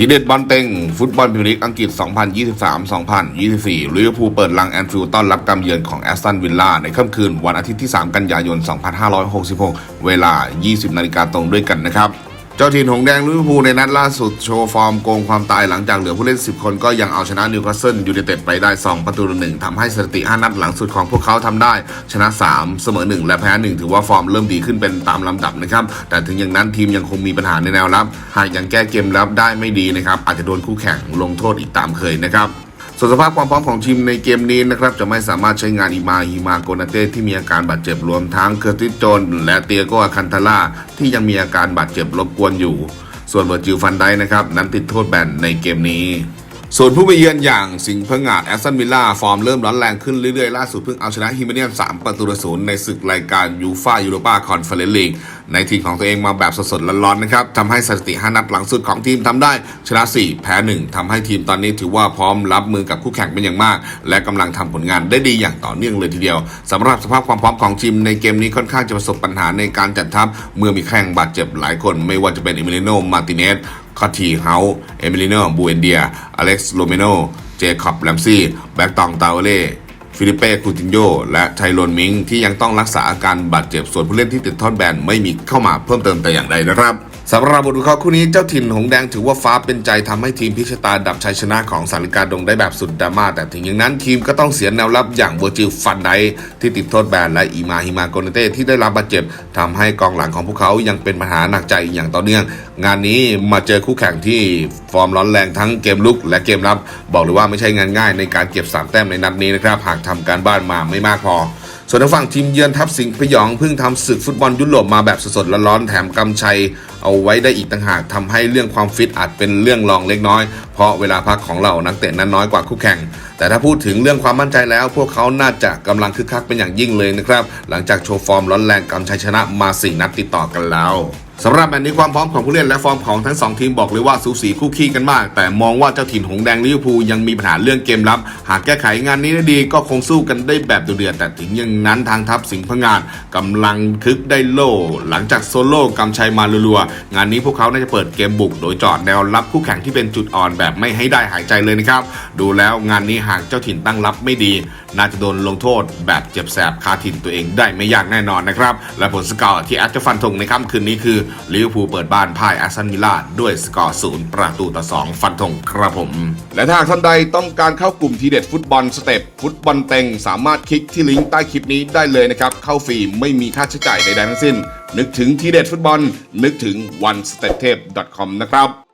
ทีเด็ดบอลเต็ง ฟุตบอลพรีเมียร์ลีกอังกฤษ 2023-2024ลิเวอร์พูลเปิดลังแอนฟิลด์ต้อนรับการเยือนของแอสตันวิลล่าในค่ำคืนวันอาทิตย์ที่ 3 กันยายน 2566 เวลา 20นาฬิกาตรงด้วยกันนะครับ เจ้าถิ่นหงแดงลิเวอร์พูลในนัดล่าสุดโชว์ฟอร์มโกงความตายหลังจากเหลือผู้เล่น 10 คนก็ยังเอาชนะนิวคาสเซิลยูไนเต็ดไปได้ 2 ประตูต่อหนึ่งทำให้สถิติ 5 นัดหลังสุดของพวกเขาทำได้ ชนะ 3 เสมอ 1 และแพ้ 1 ถือว่าฟอร์มเริ่มดีขึ้นเป็นตามลำดับนะครับ แต่ถึงอย่างนั้นทีมยังคงมีปัญหาในแนวรับ หากยังแก้เกมรับได้ไม่ดีนะครับอาจจะโดนคู่แข่งลงโทษอีกตามเคยนะครับ ส่วนสภาพความพร้อมของทีมในเกมนี้นะครับจะไม่สามารถใช้งานอิมาฮิมาโกนาเต้ที่มีอาการบาดเจ็บรวมทั้งเคอร์ติสโจนและเตียโกอาคันทาล่าที่ยังมีอาการบาดเจ็บรบกวนอยู่ ส่วนเวอร์จิลฟันไดนะครับนั้นติดโทษแบนในเกมนี้ส่วนผู้ไปเยือนอย่างสิงห์เพิ่งอาจแอสตันวิลล่าฟอร์มเริ่มร้อนแรงขึ้นเรื่อยๆ ล่าสุดเพิ่งเอาชนะฮิมเนียม 3 ประตูต่อศูนย์ในศึกรายการยูฟายูโรปาคอนเฟอเรนซ์ลีก ในทีมของตัวเองมาแบบสดๆร้อนๆนะครับทำให้สถิติ 5 นัดหลังสุดของทีมทำได้ชนะ 4 แพ้ 1ทำให้ทีมตอนนี้ถือว่าพร้อมรับมือกับคู่แข่งเป็นอย่างมาก และกำลังทำผลงานได้ดีอย่างต่อเนื่องเลยทีเดียวสำหรับสภาพความพร้อมของทีมในเกมนี้ค่อนข้างจะประสบปัญหาในการจัดทัพเมื่อมีแข่งบาดเจ็บหลายคน ไม่ว่าจะเป็นเอมิลิโนมาติเนสคอตทีเฮาเอมิลิโนบูเอนเดียอเล็กซ์โรเมโนเจคอบแลมซี่แบ็กตองตาวเล่ ฟิลิเป้คูตินโยและไทโรนมิงที่ยังต้องรักษาอาการบาดเจ็บส่วนผู้เล่นที่ติดทอดแบนไม่มีเข้ามาเพิ่มเติมแต่อย่างใดนะครับ สำหรับบทวิเคราะห์คู่นี้เจ้าถิ่นหงแดงถือว่าฟ้าเป็นใจทำให้ทีมพิชตาดับชัยชนะของสาริกาดงได้แบบสุดดราม่าแต่ถึงอย่างนั้นทีมก็ต้องเสียแนวรับอย่างเวอร์จิลฟันไดที่ติดโทษแบนและอีมาฮิมาโกเนเต้ที่ได้รับบาดเจ็บทำให้กองหลังของพวกเขายังเป็นปัญหาหนักใจอย่างต่อเนื่อง งานนี้มาเจอคู่แข่งที่ฟอร์มร้อนแรงทั้งเกมลุกและเกมรับ บอกเลยว่าไม่ใช่งานง่ายในการเก็บสามแต้มในนัดนี้นะครับหากทำการบ้านมาไม่มากพอส่วนทางฝั่งทีมเยือนทัพสิงห์พยองเพิ่งทำศึกฟุตบอลยุโรปมาแบบสดๆร้อนๆแถมกำชัย เอาไว้ได้อีกต่างหากทำให้เรื่องความฟิตอาจเป็นเรื่องรองเล็กน้อย เพราะเวลาพักของเรานักเตะนั้นน้อยกว่าคู่แข่ง แต่ถ้าพูดถึงเรื่องความมั่นใจแล้ว พวกเขาน่าจะกำลังคึกคักเป็นอย่างยิ่งเลยนะครับ หลังจากโชว์ฟอร์มร้อนแรงกำชัยชนะมาสี่นัดติดต่อกันแล้ว สำหรับแมตช์นี้ความพร้อมของผู้เล่นและฟอร์มของทั้งสองทีมบอกเลยว่าสูสีคู่ขี้กันมาก แต่มองว่าเจ้าถิ่นหงแดงลิเวอร์พูลยังมีปัญหาเรื่องเกมรับ หากแก้ไขงานนี้ได้ดีก็คงสู้กันได้แบบดุเดือดแต่ถึงอย่างนั้นทางทัพสิงห์พงาดกำลังคึกได้โล่ หลังจากโซโล่กำชัยมาลัวๆงานนี้พวกเขาน่าจะเปิดเกมบุก โดยจอดแนวรับคู่แข่งที่เป็นจุดอ่อนแบบไม่ให้ได้หายใจเลยนะครับดูแล้วงานนี้หากเจ้าถิ่นตั้งรับไม่ดีน่าจะโดนลงโทษแบบเจ็บแสบคาถิ่นตัวเองได้ไม่ยากแน่นอนนะครับ และผลสกอร์ที่แอดจะฟันธงในค่ำคืนนี้คือลิเวอร์พูลเปิดบ้านพ่ายแอสตันวิลล่าด้วยสกอร์ศูนย์ประตูต่อ 2 ฟันธงครับผม และถ้าหากท่านใดต้องการเข้ากลุ่มทีเด็ดฟุตบอลสเต็ปฟุตบอลเต็งสามารถคลิกที่ลิงก์ใต้คลิปนี้ได้เลยนะครับเข้าฟรีไม่มีค่าใช้จ่ายใดๆทั้งสิ้น นึกถึงทีเด็ดฟุตบอล นึกถึง one step tape com นะครับ